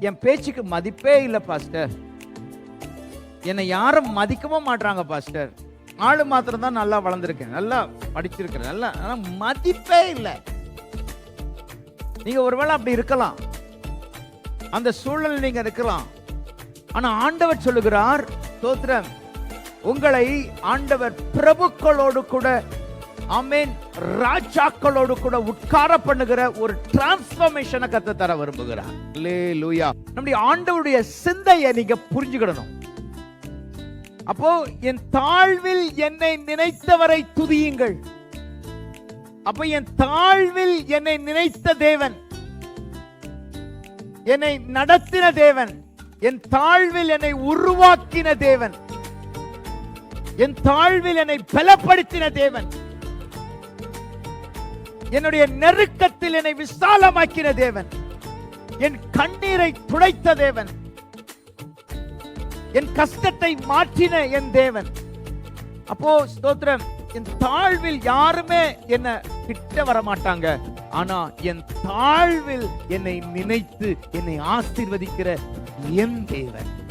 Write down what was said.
என் பேச்சுக்கு மதிப்பே இல்லை பாஸ்டர். என்னை யாரும் மதிக்கவும் மாட்டாங்க பாஸ்டர். ஆளு மாத்திரம் தான் நல்லா வளர்ந்துருக்கேன். நல்லா படிச்சிருக்கிறேன். நல்லா ஆனால் மதிப்பே இல்லை. நீங்க ஒருவேளை அப்படி இருக்கலாம். அந்த சூழல் நீங்க இருக்கலாம். ஆனா ஆண்டவர் சொல்லுகிறார் தோத்திரம் உங்களை ஆண்டவர் பிரபுக்களோடு கூட ஆமென். ராஜாக்களோடு கூட உட்கார பண்ணுகிற ஒரு டிரான்ஸ்ஃபர்மேஷனை கத்த தர விரும்புகிறார். லூயா நம்முடைய ஆண்டவருடைய சிந்தையை நீங்க புரிஞ்சுக்கிடணும். அப்போ என் தாழ்வில் என்னை நினைத்தவரை துதியுங்கள். அப்ப என் தாழ்வில் என்னை நினைத்த தேவன். என்னை நடத்தின தேவன். என் தாழ்வில் என்னை உருவாக்கின தேவன். என் தாழ்வில் என்னை பலப்படுத்தின தேவன். என்னுடைய நெருக்கத்தில் என்னை விசாலமாக்கின தேவன். என் கண்ணீரை துடைத்த தேவன். என் கஷ்டத்தை மாற்றின என் தேவன். அப்போ ஸ்தோத்திரம் என் தாழ்வில் யாருமே என்ன கிட்ட வர மாட்டாங்க ஆனா என் தாழ்வில் என்னை நினைத்து என்னை ஆசீர்வதிக்கிற என் தேவன்.